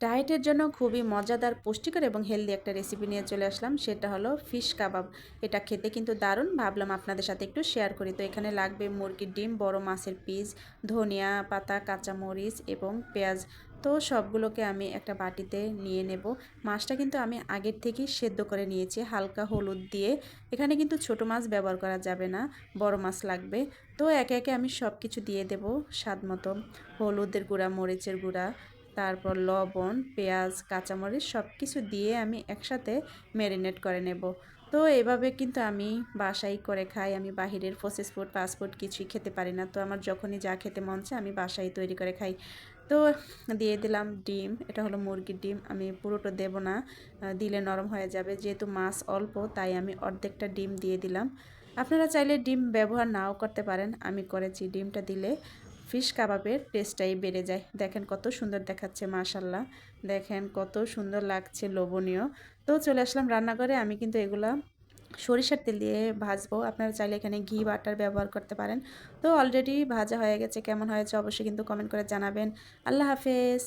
ডায়েটের জন্য খুবই মজাদার, পুষ্টিকর এবং হেলদি একটা রেসিপি নিয়ে চলে আসলাম। সেটা হলো ফিশ কাবাব। এটা খেতে কিন্তু দারুণ। ভাবলাম আপনাদের সাথে একটু শেয়ার করি। তো এখানে লাগবে মুরগির ডিম, বড় মাছের পিস, ধনিয়া পাতা, কাঁচামরিচ এবং পেঁয়াজ। তো সবগুলোকে আমি একটা বাটিতে নিয়ে নেব। মাছটা কিন্তু আমি আগের থেকেই সেদ্ধ করে নিয়েছি। হালকা হলুদ দিয়ে। এখানে কিন্তু ছোট মাছ ব্যবহার করা যাবে না। বড় মাছ লাগবে। তো একে একে আমি সব কিছু দিয়ে দেব স্বাদ মতো হলুদের গুঁড়া, মরিচের গুঁড়া তারপর লবণ, পেঁয়াজ, কাঁচামরিচ সব কিছু দিয়ে আমি একসাথে ম্যারিনেট করে নেব। তো এভাবে কিন্তু আমি বাসাই করে খাই, আমি বাহিরের প্রসেস ফুড ফাস্ট ফুড কিছুই খেতে পারি না। তো আমার যখনই যা খেতে মন চায় আমি বাসাই তৈরি করে খাই। তো দিয়ে দিলাম ডিম, এটা হলো মুরগির ডিম। আমি পুরোটা দেব না দিলে নরম হয়ে যাবে। যেহেতু মাছ অল্প, তাই আমি অর্ধেকটা ডিম দিয়ে দিলাম। আপনারা চাইলে ডিম ব্যবহার নাও করতে পারেন। আমি করেছি ডিমটা দিলে। ফিশ কাবাবের টেস্টটাই বেড়ে যায়। দেখেন কত সুন্দর দেখাচ্ছে মাশাল্লাহ দেখেন কত সুন্দর লাগছে, লোভনীয়। তো চলে আসলাম রান্নাঘরে। আমি কিন্তু এগুলা সরিষার তেল দিয়ে ভাজবো। আপনারা চাইলে এখানে ঘি, বাটার ব্যবহার করতে পারেন। তো অলরেডি ভাজা হয়ে গেছে, কেমন হয়েছে অবশ্যই কিন্তু কমেন্ট করে জানাবেন। আল্লাহ হাফেজ।